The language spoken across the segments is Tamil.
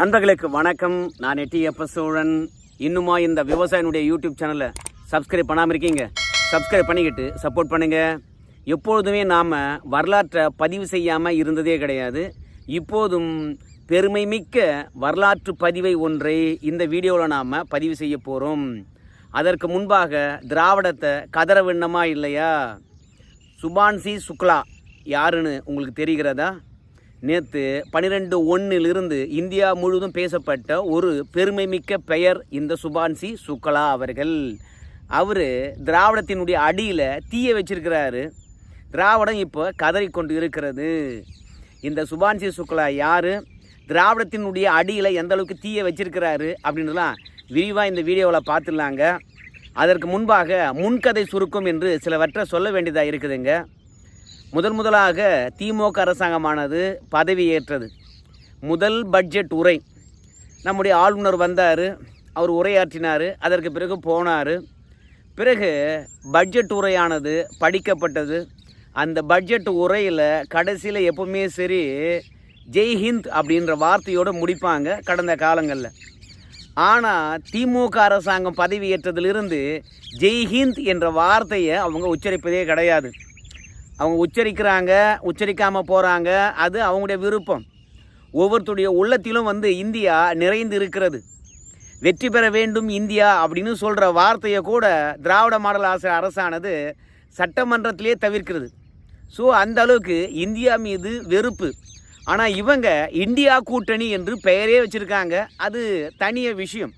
நண்பர்களுக்கு வணக்கம். நான் எட்டியப்ப சோழன். இன்னுமா இந்த விவசாயினுடைய யூடியூப் சேனலை சப்ஸ்கிரைப் பண்ணாமல் இருக்கீங்க? சப்ஸ்கிரைப் பண்ணிக்கிட்டு சப்போர்ட் பண்ணுங்கள் எப்பொழுதுமே நாம் வரலாற்றை பதிவு செய்யாமல் இருந்ததே கிடையாது. இப்போதும் பெருமை மிக்க வரலாற்று பதிவை ஒன்றை இந்த வீடியோவில் நாம் பதிவு செய்ய போகிறோம் அதற்கு முன்பாக திராவிடத்தை கதற விண்ணமா இல்லையா? சுபான்சி சுக்லா யாருன்னு உங்களுக்கு தெரிகிறதா? நேற்று பன்னிரெண்டு ஒன்றிலிருந்து இந்தியா முழுவதும் பேசப்பட்ட ஒரு பெருமைமிக்க பெயர் இந்த சுபான்சி சுக்லா அவர்கள். அவர் திராவிடத்தினுடைய அடியில் தீய வச்சிருக்கிறாரு. திராவிடம் இப்போ கதறிக்கொண்டு இருக்கிறது. இந்த சுபான்சி சுக்லா யார்? திராவிடத்தினுடைய அடியில் எந்த அளவுக்கு தீய வச்சிருக்கிறாரு அப்படின்றலாம் விரிவாக இந்த வீடியோவில் பார்த்துடலாங்க. அதற்கு முன்பாக முன்கதை சுருக்கம் என்று சிலவற்றை சொல்ல வேண்டியதாக இருக்குதுங்க. முதல் முதலாக திமுக அரசாங்கமானது பதவியேற்றது. முதல் பட்ஜெட் உரை. நம்முடைய ஆளுநர் வந்தார் அவர் உரையாற்றினார் அதற்கு பிறகு போனார். பிறகு பட்ஜெட் உரையானது படிக்கப்பட்டது. அந்த பட்ஜெட் உரையில் கடைசியில் எப்பவுமே சரி ஜெய்ஹிந்த் அப்படின்ற வார்த்தையோடு முடிப்பாங்க கடந்த காலங்களில். ஆனால் திமுக அரசாங்கம் பதவியேற்றதிலிருந்து ஜெய்ஹிந்த் என்ற வார்த்தையை அவங்க உச்சரிப்பதே கிடையாது. அவங்க உச்சரிக்கிறாங்க உச்சரிக்காமல் போகிறாங்க அது அவங்களுடைய விருப்பம். ஒவ்வொருத்தருடைய உள்ளத்திலும் வந்து இந்தியா நிறைந்து இருக்கிறது. வெற்றி பெற வேண்டும் இந்தியா அப்படின்னு சொல்கிற வார்த்தையை கூட திராவிட மாடல் ஆசிரியர் அரசானது சட்டமன்றத்திலே தவிர்க்கிறது. ஸோ அந்த அளவுக்கு இந்தியா மீது வெறுப்பு. ஆனால் இவங்க இந்தியா கூட்டணி என்று பெயரே வச்சுருக்காங்க. அது தனிய விஷயம்.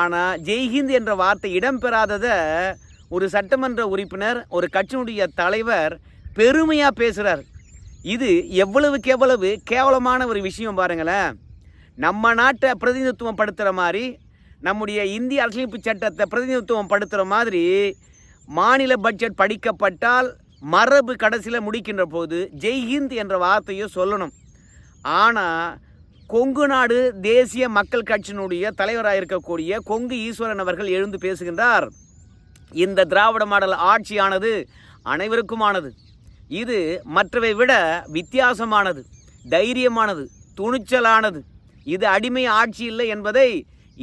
ஆனால் ஜெய்ஹிந்த் என்ற வார்த்தை இடம்பெறாததை ஒரு சட்டமன்ற உறுப்பினர் ஒரு கட்சியினுடைய தலைவர் பெருமையாக பேசுகிறார் இது எவ்வளவுக்கு எவ்வளவு கேவலமான ஒரு விஷயம் பாருங்களேன். நம்ம நாட்டை பிரதிநிதித்துவம் படுத்துகிற மாதிரி நம்முடைய இந்திய அரசியலமைப்பு சட்டத்தை பிரதிநிதித்துவம் படுத்துகிற மாதிரி மாநில பட்ஜெட் படிக்கப்பட்டால் மரபு கடைசியில் முடிக்கின்ற போது ஜெய்ஹிந்த் என்ற வார்த்தையை சொல்லணும். ஆனால் கொங்கு நாடு தேசிய மக்கள் கட்சியினுடைய தலைவராக இருக்கக்கூடிய கொங்கு ஈஸ்வரன் அவர்கள் எழுந்து பேசுகின்றார். இந்த திராவிட மாடல் ஆட்சியானது அனைவருக்குமானது. இது மற்றவை விட வித்தியாசமானது தைரியமானது துணிச்சலானது. இது அடிமை ஆட்சி இல்லை என்பதை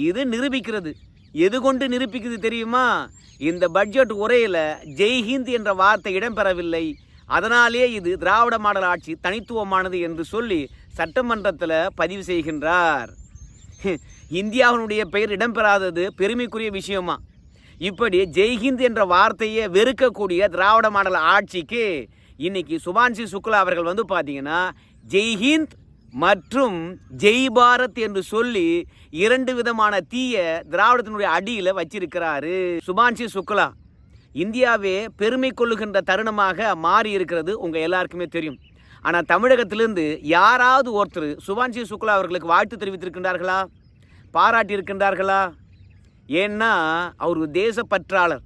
இது நிரூபிக்கிறது. எது கொண்டு நிரூபிக்குது தெரியுமா? இந்த பட்ஜெட் உரையில் ஜெய்ஹிந்த் என்ற வார்த்தை இடம்பெறவில்லை. அதனாலே இது திராவிட மாடல் ஆட்சி தனித்துவமானது என்று சொல்லி சட்டமன்றத்தில் பதிவு செய்கின்றார். இந்தியாவினுடைய பெயர் இடம்பெறாதது பெருமைக்குரிய விஷயமா? இப்படி ஜெய்ஹிந்த் என்ற வார்த்தையை வெறுக்கக்கூடிய திராவிட மாடல் ஆட்சிக்கு இன்னைக்கு சுபான்சி சுக்லா அவர்கள் வந்து பார்த்தீங்கன்னா ஜெய்ஹிந்த் மற்றும் ஜெய் பாரத் என்று சொல்லி இரண்டு விதமான தீய திராவிடத்தினுடைய அடியில் வச்சிருக்கிறாரு சுபான்சி சுக்லா. இந்தியாவே பெருமை கொள்ளுகின்ற தருணமாக மாறி இருக்கிறது உங்கள் எல்லாருக்குமே தெரியும். ஆனால் தமிழகத்திலிருந்து யாராவது ஒருத்தர் சுபான்சி சுக்லா அவர்களுக்கு வாழ்த்து தெரிவித்திருக்கின்றார்களா? பாராட்டி இருக்கின்றார்களா? ஏன்னா அவர் தேச தேசப்பற்றாளர்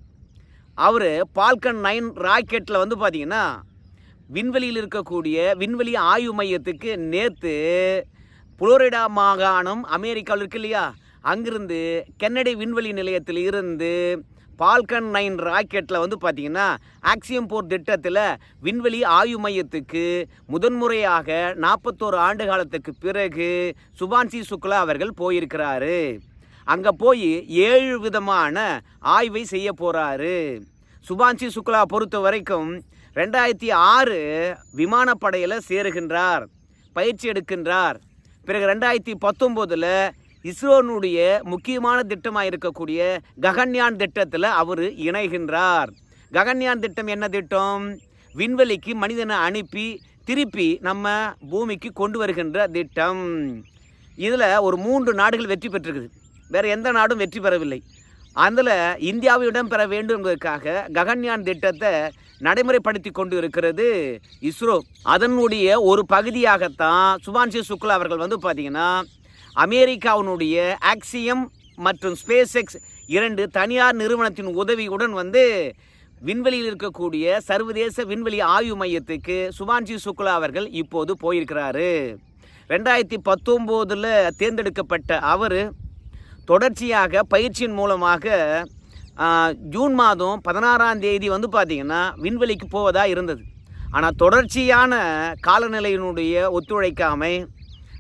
அவர் பால்கன் நைன் ராக்கெட்டில் வந்து பார்த்தீங்கன்னா விண்வெளியில் இருக்கக்கூடிய விண்வெளி ஆய்வு மையத்துக்கு நேற்று புளோரிடா மாகாணம் அமெரிக்காவில் இருக்கு இல்லையா? அங்கிருந்து கென்னடி விண்வெளி நிலையத்தில் இருந்து பால்கன் நைன் ராக்கெட்டில் வந்து பார்த்தீங்கன்னா ஆக்சியம் போர் திட்டத்தில் விண்வெளி ஆய்வு மையத்துக்கு முதன்முறையாக நாற்பத்தோரு ஆண்டு காலத்துக்கு பிறகு சுபான்சி சுக்லா அவர்கள் போயிருக்கிறாரு. அங்கே போய் ஏழு விதமான ஆய்வை செய்ய போகிறாரு சுபான்சி சுக்லா பொறுத்த வரைக்கும் ரெண்டாயிரத்தி ஆறு விமானப்படையில் சேருகின்றார் பயிற்சி எடுக்கின்றார். பிறகு ரெண்டாயிரத்தி பத்தொம்போதில் இஸ்ரோனுடைய முக்கியமான திட்டமாக இருக்கக்கூடிய ககன்யான் திட்டத்தில் அவர் இணைகின்றார். ககன்யான் திட்டம் என்ன திட்டம்? விண்வெளிக்கு மனிதனை அனுப்பி திருப்பி நம்ம பூமிக்கு கொண்டு வருகின்ற திட்டம். இதில் ஒரு மூன்று நாடுகள் வெற்றி பெற்றிருக்குது. வேறு எந்த நாடும் வெற்றி பெறவில்லை. அதில் இந்தியாவை இடம் பெற வேண்டும் என்பதற்காக ககன்யான் திட்டத்தை நடைமுறைப்படுத்தி கொண்டு இருக்கிறது இஸ்ரோ. அதனுடைய ஒரு பகுதியாகத்தான் சுபான்சி சுக்லா அவர்கள் வந்து பார்த்தீங்கன்னா அமெரிக்காவினுடைய ஆக்சியம் மற்றும் ஸ்பேஸ் எக்ஸ் இரண்டு தனியார் நிறுவனத்தின் உதவியுடன் வந்து விண்வெளியில் இருக்கக்கூடிய சர்வதேச விண்வெளி ஆய்வு மையத்துக்கு சுபான்சி சுக்லா அவர்கள் இப்போது போயிருக்கிறாரு. ரெண்டாயிரத்தி பத்தொம்போதில் தேர்ந்தெடுக்கப்பட்ட அவர் தொடர்ச்சியாக பயிற்சியின் மூலமாக ஜூன் மாதம் பதினாறாம் தேதி வந்து பார்த்திங்கன்னா விண்வெளிக்கு போவதாக இருந்தது. ஆனால் தொடர்ச்சியான காலநிலையினுடைய ஒத்துழைக்காமை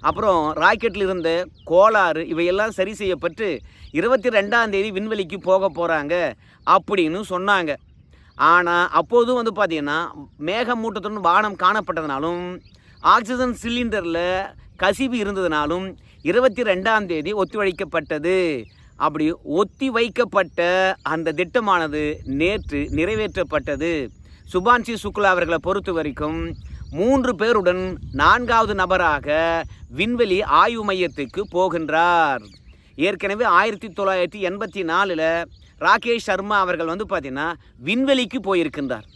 அப்புறம் ராக்கெட்டில் இருந்த கோளாறு இவையெல்லாம் சரி செய்யப்பட்டு இருபத்தி ரெண்டாம் தேதி விண்வெளிக்கு போக போகிறாங்க அப்படின்னு சொன்னாங்க. ஆனால் அப்போதும் வந்து பார்த்திங்கன்னா மேகமூட்டத்துடன் வானம் காணப்பட்டதுனாலும் ஆக்சிஜன் சிலிண்டரில் கசிவு இருந்ததுனாலும் இருபத்தி ரெண்டாம் தேதி ஒத்துழைக்கப்பட்டது. அப்படி ஒத்தி வைக்கப்பட்ட அந்த திட்டமானது நேற்று நிறைவேற்றப்பட்டது. சுபான்சி சுக்லா அவர்களை பொறுத்த வரைக்கும் மூன்று பேருடன் நான்காவது நபராக விண்வெளி ஆய்வு மையத்துக்கு போகின்றார். ஏற்கனவே ஆயிரத்தி தொள்ளாயிரத்தி எண்பத்தி நாலில் ராகேஷ் சர்மா அவர்கள் வந்து பார்த்தீங்கன்னா விண்வெளிக்கு போயிருக்கின்றார்.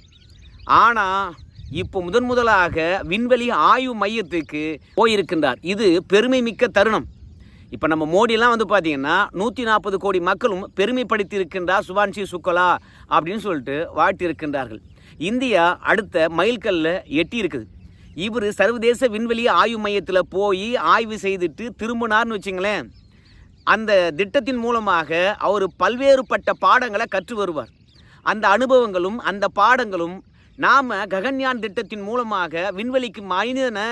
ஆனால் இப்போ முதன் முதலாக விண்வெளி ஆய்வு மையத்துக்கு போயிருக்கின்றார். இது பெருமை மிக்க தருணம். இப்போ நம்ம மோடிலாம் வந்து பார்த்தீங்கன்னா நூற்றி நாற்பது கோடி மக்களும் பெருமைப்படுத்தி இருக்கின்றார் சுபான்சி சுக்கலா அப்படின்னு சொல்லிட்டு வாழ்த்தி இருக்கின்றார்கள் இந்தியா அடுத்த மைல்கல்ல எட்டி இருக்குது இவர் சர்வதேச விண்வெளி ஆய்வு மையத்தில் போய் ஆய்வு செய்துட்டு திரும்பினார்னு வச்சுங்களேன் அந்த திட்டத்தின் மூலமாக அவர் பல்வேறுபட்ட பாடங்களை கற்று வருவார். அந்த அனுபவங்களும் அந்த பாடங்களும் நாம் ககன்யான் திட்டத்தின் மூலமாக விண்வெளிக்கு மனிதனை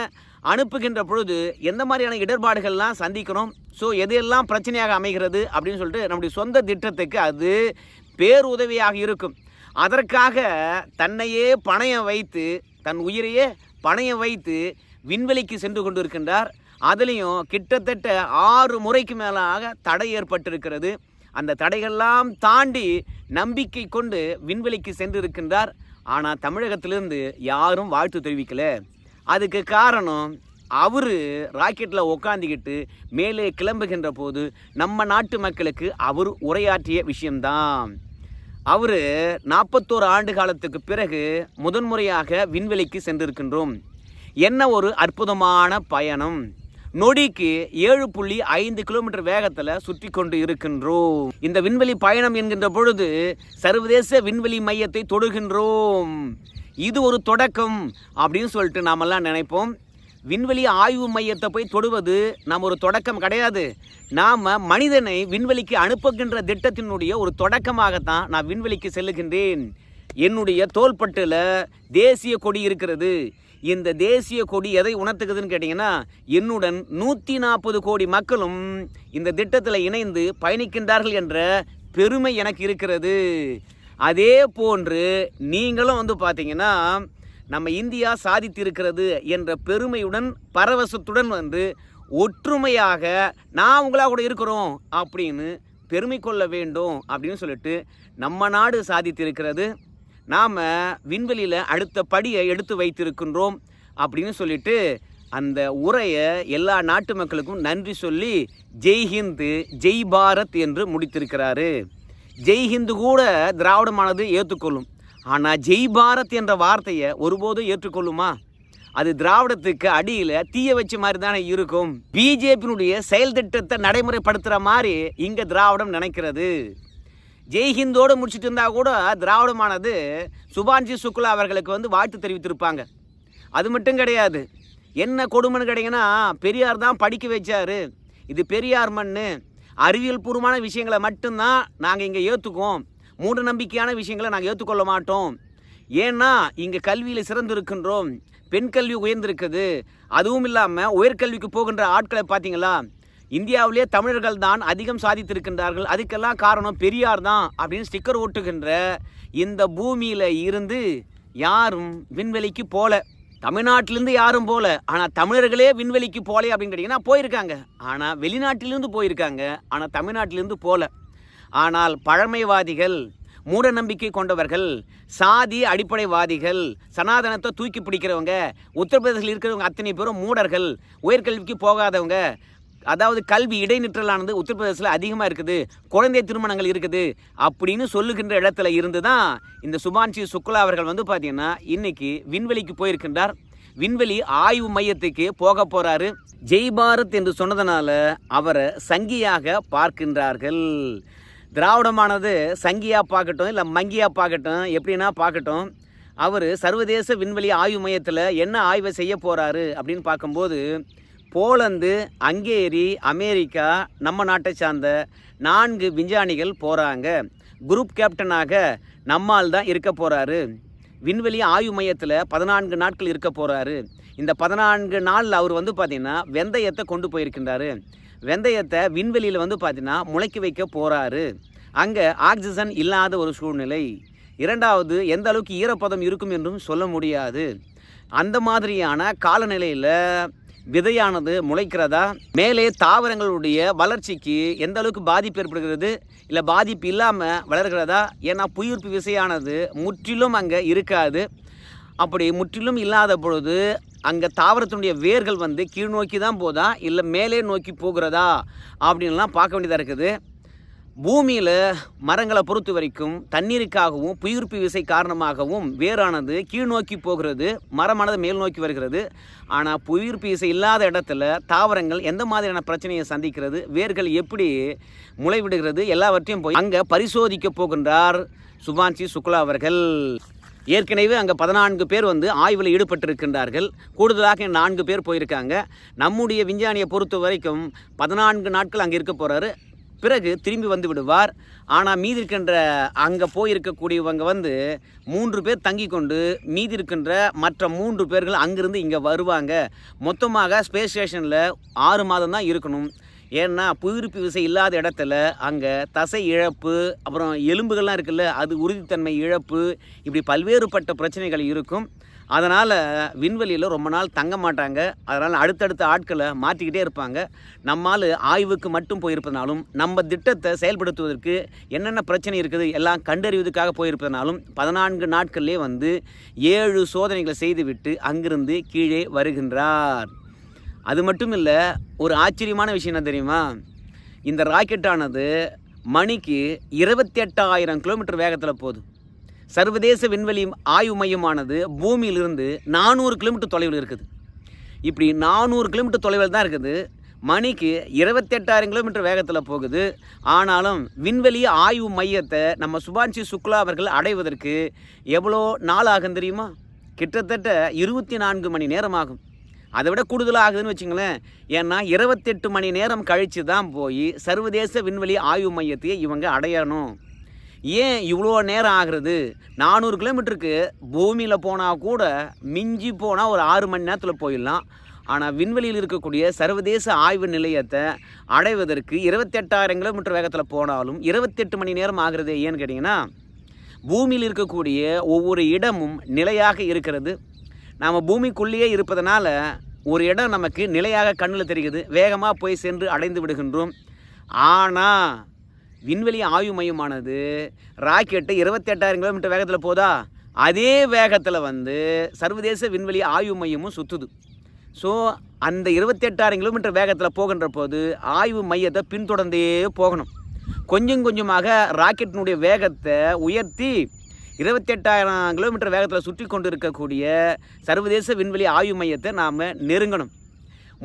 அனுப்புகின்ற பொழுது எந்த மாதிரியான இடர்பாடுகள்லாம் சந்திக்கிறோம் ஸோ எதையெல்லாம் பிரச்சனையாக அமைகிறது அப்படின்னு சொல்லிட்டு நம்முடைய சொந்த திட்டத்துக்கு அது பேருதவியாக இருக்கும். அதற்காக தன்னையே பணையம் வைத்து தன் உயிரையே பணையம் வைத்து விண்வெளிக்கு சென்று கொண்டிருக்கின்றார். அதுலேயும் கிட்டத்தட்ட ஆறு முறைக்கு மேலாக தடை ஏற்பட்டிருக்கிறது. அந்த தடைகள்லாம் தாண்டி நம்பிக்கை கொண்டு விண்வெளிக்கு சென்றிருக்கின்றார். ஆனால் தமிழகத்திலிருந்து யாரும் வாழ்த்து தெரிவிக்கல. அதுக்கு காரணம் அவர் ராக்கெட்டில் உக்காந்துக்கிட்டு மேலே கிளம்புகின்ற போது நம்ம நாட்டு மக்களுக்கு அவர் உரையாற்றிய விஷயம்தான். அவர் நாற்பத்தோரு ஆண்டு காலத்துக்கு பிறகு முதன்முறையாக விண்வெளிக்கு சென்றிருக்கின்றோம். என்ன ஒரு அற்புதமான பயணம். நொடிக்கு ஏழு புள்ளி ஐந்து கிலோமீட்டர் வேகத்தில் சுற்றி கொண்டு இருக்கின்றோம். இந்த விண்வெளி பயணம் என்கின்ற பொழுது சர்வதேச விண்வெளி மையத்தை தொடுகின்றோம். இது ஒரு தொடக்கம் அப்படின்னு சொல்லிட்டு நாமெல்லாம் நினைப்போம். விண்வெளி ஆய்வு மையத்தை போய் தொடுவது நாம் ஒரு தொடக்கம் கிடையாது. நாம் மனிதனை விண்வெளிக்கு அனுப்புகின்ற திட்டத்தினுடைய ஒரு தொடக்கமாகத்தான் நான் விண்வெளிக்கு செல்லுகின்றேன். என்னுடைய தோள்பட்டில் தேசிய கொடி இருக்கிறது. இந்த தேசிய கொடி எதை உணர்த்துக்குதுன்னு கேட்டிங்கன்னா என்னுடன் நூற்றி நாற்பது கோடி மக்களும் இந்த திட்டத்தில் இணைந்து பயணிக்கின்றார்கள் என்ற பெருமை எனக்கு இருக்கிறது. அதே போன்று நீங்களும் வந்து பார்த்தீங்கன்னா நம்ம இந்தியா சாதித்திருக்கிறது என்ற பெருமையுடன் பரவசத்துடன் வந்து ஒற்றுமையாக நான் உங்களாக கூட இருக்கிறோம் அப்படின்னு பெருமை கொள்ள வேண்டும் அப்படின்னு சொல்லிட்டு நம்ம நாடு சாதித்திருக்கிறது. நாம் விண்வெளியில் அடுத்த படியை எடுத்து வைத்திருக்கின்றோம் அப்படின்னு சொல்லிட்டு அந்த உரையை எல்லா நாட்டு மக்களுக்கும் நன்றி சொல்லி ஜெய்ஹிந்து ஜெய் பாரத் என்று முடித்திருக்கிறாரு. ஜெய் ஹிந்து கூட திராவிடமானது ஏற்றுக்கொள்ளும். ஆனால் ஜெய் பாரத் என்ற வார்த்தையை ஒருபோதும் ஏற்றுக்கொள்ளுமா? அது திராவிடத்துக்கு அடியில் தீய வச்ச மாதிரி தானே இருக்கும். பிஜேபியினுடைய செயல் திட்டத்தை நடைமுறைப்படுத்துகிற மாதிரி இங்கே திராவிடம் நினைக்கிறது. ஜெய் ஹிந்தோடு முடிச்சுட்டு இருந்தால் கூட திராவிடமானது சுபான்ஜி சுக்லா அவர்களுக்கு வந்து வாழ்த்து தெரிவித்திருப்பாங்க. அது மட்டும் கிடையாது. என்ன கொடுமைன்னு கிடைங்கன்னா பெரியார் தான் படிக்க வச்சார். இது பெரியார் மண்ணு. அறிவியல் பூர்வமான விஷயங்களை மட்டும்தான் நாங்கள் இங்கே ஏற்றுக்குவோம் மூட நம்பிக்கையான விஷயங்களை நாங்கள் ஏற்றுக்கொள்ள மாட்டோம். ஏன்னா இங்கே கல்வியில் சிறந்திருக்கின்றோம். பெண் கல்வி உயர்ந்திருக்குது. அதுவும் இல்லாமல் உயர்கல்விக்கு போகின்ற ஆட்களை பார்த்தீங்களா இந்தியாவிலே தமிழர்கள் தான் அதிகம் சாதித்திருக்கின்றார்கள். அதுக்கெல்லாம் காரணம் பெரியார் தான் அப்படின்னு ஸ்டிக்கர் ஓட்டுகின்ற இந்த பூமியில் இருந்து யாரும் விண்வெளிக்கு போகல தமிழ்நாட்டிலேருந்து யாரும் போல ஆனால் தமிழர்களே விண்வெளிக்கு போலே அப்படின்னு கேட்டிங்கன்னா போயிருக்காங்க. ஆனால் வெளிநாட்டிலிருந்து போயிருக்காங்க ஆனால் தமிழ்நாட்டிலிருந்து போல. ஆனால் பழமைவாதிகள் மூட நம்பிக்கை கொண்டவர்கள் சாதி அடிப்படைவாதிகள் சனாதனத்தை தூக்கி பிடிக்கிறவங்க உத்தரப்பிரதேசத்தில் இருக்கிறவங்க அத்தனை பேரும் மூடர்கள் உயர்கல்விக்கு போகாதவங்க அதாவது கல்வி இடைநிற்றலானது உத்தரப்பிரதேசத்தில் அதிகமாக இருக்குது குழந்தை திருமணங்கள் இருக்குது அப்படின்னு சொல்லுகின்ற இடத்துல இருந்து தான் இந்த சுபான்ஷி சுக்லா அவர்கள் வந்து பார்த்தீங்கன்னா இன்னைக்கு விண்வெளிக்கு போயிருக்கின்றார். விண்வெளி ஆய்வு மையத்துக்கு போக போகிறாரு ஜெய் பாரத் என்று சொன்னதனால அவரை சங்கியாக பார்க்கின்றார்கள். திராவிடமானது சங்கியா பார்க்கட்டும் இல்லை மங்கியா பார்க்கட்டும் எப்படின்னா பார்க்கட்டும் அவர் சர்வதேச விண்வெளி ஆய்வு மையத்தில் என்ன ஆய்வை செய்ய போகிறாரு அப்படின்னு பார்க்கும்போது போலந்து அங்கேரி அமெரிக்கா நம்ம நாட்டை சார்ந்த நான்கு விஞ்ஞானிகள் போகிறாங்க குரூப் கேப்டனாக நம்மால் தான் இருக்க போகிறாரு விண்வெளி ஆய்வு மையத்தில் பதினான்கு நாட்கள் இருக்க போகிறாரு இந்த பதினான்கு நாளில் அவர் வந்து பார்த்திங்கன்னா வெந்தயத்தை கொண்டு போயிருக்கின்றாரு. வெந்தயத்தை விண்வெளியில் வந்து பார்த்திங்கன்னா முளைக்க வைக்க போகிறாரு அங்கே ஆக்சிஜன் இல்லாத ஒரு சூழ்நிலை. இரண்டாவது எந்த அளவுக்கு ஈரப்பதம் இருக்கும் என்றும் சொல்ல முடியாது. அந்த மாதிரியான காலநிலையில் விதையானது முளைக்கிறதா? மேலே தாவரங்களுடைய வளர்ச்சிக்கு எந்த அளவுக்கு பாதிப்பு ஏற்படுகிறது? இல்லை பாதிப்பு இல்லாமல் வளர்கிறதா? ஏன்னா புயிர்ப்பு விசையானது முற்றிலும் அங்கே இருக்காது. அப்படி முற்றிலும் இல்லாத பொழுது அங்கே தாவரத்தினுடைய வேர்கள் வந்து கீழ் நோக்கி தான் போதா? இல்லை மேலே நோக்கி போகிறதா? அப்படின்லாம் பார்க்க வேண்டியதாக இருக்குது. பூமியில் மரங்களை பொறுத்த வரைக்கும் தண்ணீருக்காகவும் புயிர்ப்பு விசை காரணமாகவும் வேரானது கீழ் நோக்கி போகிறது மரமானது மேல் நோக்கி வருகிறது. ஆனால் புயிர்ப்பு விசை இல்லாத இடத்துல தாவரங்கள் எந்த மாதிரியான பிரச்சனையை சந்திக்கிறது வேர்கள் எப்படி முளைவிடுகிறது எல்லாவற்றையும் போய் அங்கே பரிசோதிக்க போகின்றார் சுபான்சி சுக்லா அவர்கள். ஏற்கனவே அங்கே பதினான்கு பேர் வந்து ஆய்வில் ஈடுபட்டிருக்கின்றார்கள். கூடுதலாக நான்கு பேர் போயிருக்காங்க. நம்முடைய விஞ்ஞானியை பொறுத்த வரைக்கும் பதினான்கு நாட்கள் அங்கே இருக்க போகிறாரு பிறகு திரும்பி வந்து விடுவார். ஆனால் மீதி இருக்கின்ற அங்கே போயிருக்கக்கூடியவங்க வந்து மூன்று பேர் தங்கி கொண்டு மீதி இருக்கின்ற மற்ற மூன்று பேர்கள் அங்கிருந்து இங்கே வருவாங்க. மொத்தமாக ஸ்பேஸ் ஸ்டேஷனில் ஆறு மாதம் தான் இருக்கணும். ஏன்னா புவியிருப்பு விசை இல்லாத இடத்துல அங்கே தசை இழப்பு அப்புறம் எலும்புகள்லாம் இருக்குல்ல அது உறுதித்தன்மை இழப்பு இப்படி பல்வேறுபட்ட பிரச்சனைகள் இருக்கும். அதனால் விண்வெளியில் ரொம்ப நாள் தங்க மாட்டாங்க. அதனால் அடுத்தடுத்த ஆட்களை மாற்றிக்கிட்டே இருப்பாங்க. நம்மால் ஆய்வுக்கு மட்டும் போயிருப்பதனாலும் நம்ம திட்டத்தை செயல்படுத்துவதற்கு என்னென்ன பிரச்சனை இருக்குது எல்லாம் கண்டறிவதற்காக போயிருப்பதனாலும் பதினான்கு நாட்கள்லேயே வந்து ஏழு சோதனைகளை செய்துவிட்டு அங்கிருந்து கீழே வருகின்றார். அது மட்டும் இல்லை ஒரு ஆச்சரியமான விஷயம் என்ன தெரியுமா? இந்த ராக்கெட்டானது மணிக்கு இருபத்தி எட்டாயிரம் கிலோமீட்டர் வேகத்தில் போகுது. சர்வதேச விண்வெளி ஆய்வு மையமானது பூமியிலிருந்து நானூறு கிலோமீட்டர் தொலைவில் இருக்குது. இப்படி நானூறு கிலோமீட்டர் தொலைவில் தான் இருக்குது. மணிக்கு இருபத்தெட்டாயிரம் கிலோமீட்டர் வேகத்தில் போகுது. ஆனாலும் விண்வெளி ஆய்வு மையத்தை நம்ம சுபான்சி சுக்லா அவர்கள் அடைவதற்கு எவ்வளோ நாள் ஆகும் தெரியுமா? கிட்டத்தட்ட இருபத்தி நான்கு மணி நேரம் ஆகும். அதை விட கூடுதலாக ஆகுதுன்னு வச்சுங்களேன். ஏன்னா இருபத்தெட்டு மணி நேரம் கழித்து தான் போய் சர்வதேச விண்வெளி ஆய்வு மையத்தையே இவங்க அடையணும். ஏன் இவ்வளோ நேரம் ஆகுறது? நானூறு கிலோமீட்டருக்கு பூமியில் போனால் கூட மிஞ்சி போனால் ஒரு ஆறு மணி நேரத்தில் போயிடலாம். ஆனால் விண்வெளியில் இருக்கக்கூடிய சர்வதேச ஆய்வு நிலையத்தை அடைவதற்கு இருபத்தெட்டாயிரம் கிலோமீட்டர் வேகத்தில் போனாலும் இருபத்தெட்டு மணி நேரம் ஆகிறது ஏன்னு கேட்டிங்கன்னா பூமியில் இருக்கக்கூடிய ஒவ்வொரு இடமும் நிலையாக இருக்கிறது. நாம் பூமிக்குள்ளேயே இருப்பதனால ஒரு இடம் நமக்கு நிலையாக கண்ணில் தெரிகிறது வேகமாக போய் சென்று அடைந்து விடுகின்றோம். ஆனால் விண்வெளி ஆய்வு மையமானது ராக்கெட்டு இருபத்தெட்டாயிரம் கிலோமீட்டர் வேகத்தில் போதா? அதே வேகத்தில் வந்து சர்வதேச விண்வெளி ஆய்வு மையமும் சுற்றுது ஸோ அந்த இருபத்தெட்டாயிரம் கிலோமீட்டர் வேகத்தில் போகின்ற போது ஆய்வு மையத்தை பின்தொடர்ந்தே போகணும். கொஞ்சம் கொஞ்சமாக ராக்கெட்டினுடைய வேகத்தை உயர்த்தி இருபத்தெட்டாயிரம் கிலோமீட்டர் வேகத்தில் சுற்றி கொண்டு இருக்கக்கூடிய சர்வதேச விண்வெளி ஆய்வு மையத்தை நாம் நெருங்கணும்.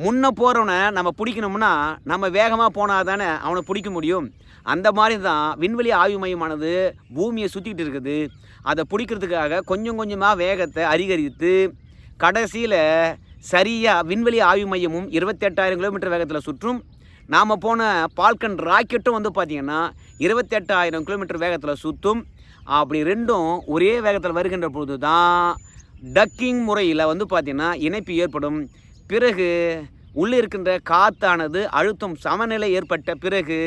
முன்ன போகிறவனை நம்ம பிடிக்கணும்னா நம்ம வேகமாக போனால் தானே அவனை பிடிக்க முடியும். அந்த மாதிரி தான் விண்வெளி ஆய்வு மையமானது பூமியை சுற்றிக்கிட்டு இருக்குது. அதை பிடிக்கிறதுக்காக கொஞ்சம் கொஞ்சமாக வேகத்தை அதிகரித்து கடைசியில் சரியாக விண்வெளி ஆய்வு மையமும் இருபத்தெட்டாயிரம் கிலோமீட்டர் வேகத்தில் சுற்றும். நாம் போன பால்கன் ராக்கெட்டும் வந்து பார்த்திங்கன்னா இருபத்தெட்டாயிரம் கிலோமீட்டர் வேகத்தில் சுற்றும் அப்படி ரெண்டும் ஒரே வேகத்தில் வருகின்ற பொழுது தான் டக்கிங் முறையில் வந்து பார்த்திங்கன்னா இணைப்பு ஏற்படும். பிறகு உள்ளே இருக்கின்ற காத்தானது அழுத்தம் சமநிலை ஏற்பட்ட பிறகு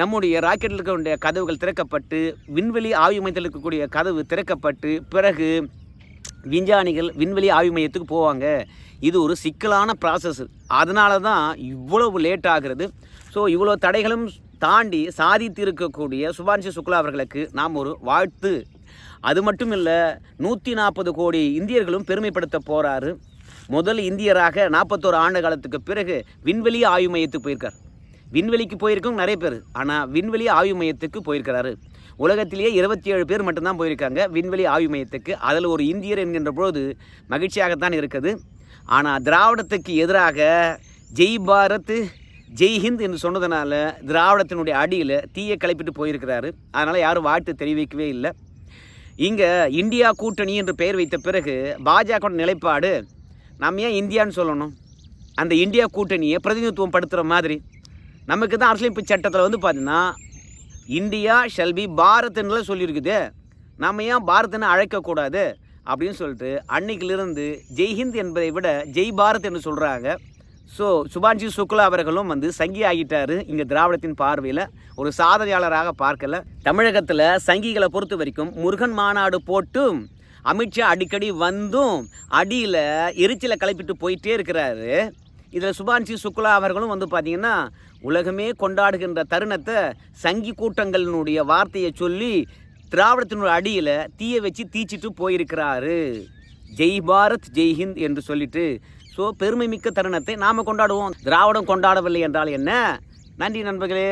நம்முடைய ராக்கெட்டில் இருக்கக்கூடிய கதவுகள் திறக்கப்பட்டு விண்வெளி ஆய்வு மையத்தில் இருக்கக்கூடிய கதவு திறக்கப்பட்டு பிறகு விஞ்ஞானிகள் விண்வெளி ஆய்வு மையத்துக்கு போவாங்க. இது ஒரு சிக்கலான ப்ராசஸ் அதனால தான் இவ்வளவு லேட் ஆகிறது. ஸோ இவ்வளோ தடைகளும் தாண்டி சாதித்து இருக்கக்கூடிய சுபான்ஷி சுக்லா அவர்களுக்கு நாம் ஒரு வாழ்த்து. அது மட்டும் இல்லை நூற்றி நாற்பது கோடி இந்தியர்களும் பெருமைப்படுத்த போகிறாரு முதல் இந்தியராக நாற்பத்தோரு ஆண்டு காலத்துக்கு பிறகு விண்வெளி ஆய்வு மையத்துக்கு போயிருக்கார். விண்வெளிக்கு போயிருக்கவங்க நிறைய பேர். ஆனால் விண்வெளி ஆய்வு மையத்துக்கு போயிருக்கிறாரு. உலகத்திலேயே இருபத்தி ஏழு பேர் மட்டும்தான் போயிருக்காங்க விண்வெளி ஆய்வு மையத்துக்கு. அதில் ஒரு இந்தியர் என்கின்ற பொழுது மகிழ்ச்சியாகத்தான் இருக்குது ஆனால் திராவிடத்துக்கு எதிராக ஜெய் பாரத் ஜெய் ஹிந்த் என்று சொன்னதுனால திராவிடத்தினுடைய அடியில் தீயை கிளப்பிட்டு போயிருக்கிறாரு. அதனால் யாரும் வாழ்த்து தெரிவிக்கவே இல்லை. இங்கே இந்தியா கூட்டணி என்று பெயர் வைத்த பிறகு பாஜக நிலைப்பாடு நம்ம ஏன் இந்தியான்னு சொல்லணும்? அந்த இந்தியா கூட்டணியை பிரதிநிதித்துவம் படுத்துகிற மாதிரி. நமக்கு தான் அரசியலமைப்பு சட்டத்தில் வந்து பார்த்தீங்கன்னா இந்தியா ஷெல்பி பாரத்ன்னுலாம் சொல்லியிருக்குது. நம்ம ஏன் பாரத்னு அழைக்கக்கூடாது அப்படின்னு சொல்லிட்டு அன்னைக்கிலிருந்து ஜெய்ஹிந்த் என்பதை விட ஜெய் பாரத் என்று சொல்கிறாங்க ஸோ சுபாஞ்சி சுக்லா அவர்களும் வந்து சங்கி ஆகிட்டார் இங்கே திராவிடத்தின் பார்வையில். ஒரு சாதனையாளராக பார்க்கல. தமிழகத்தில் சங்கிகளை பொறுத்த வரைக்கும் முருகன் மாநாடு போட்டும் அமித்ஷா அடிக்கடி வந்தும் அடியில் எரிச்சலை கிளப்பிட்டு போயிட்டே இருக்கிறாரு. இதில் சுபான்சி சுக்லா அவர்களும் வந்து பார்த்தீங்கன்னா உலகமே கொண்டாடுகின்ற தருணத்தை சங்கி கூட்டங்களினுடைய வார்த்தையை சொல்லி திராவிடத்தினுடைய அடியில் தீய வச்சு தீச்சிட்டு போயிருக்கிறாரு. ஜெய் பாரத் ஜெய் ஹிந்த் என்று சொல்லிட்டு. ஸோ பெருமை மிக்க தருணத்தை நாம் கொண்டாடுவோம். திராவிடம் கொண்டாடவில்லை என்றால் என்ன? நன்றி நண்பர்களே.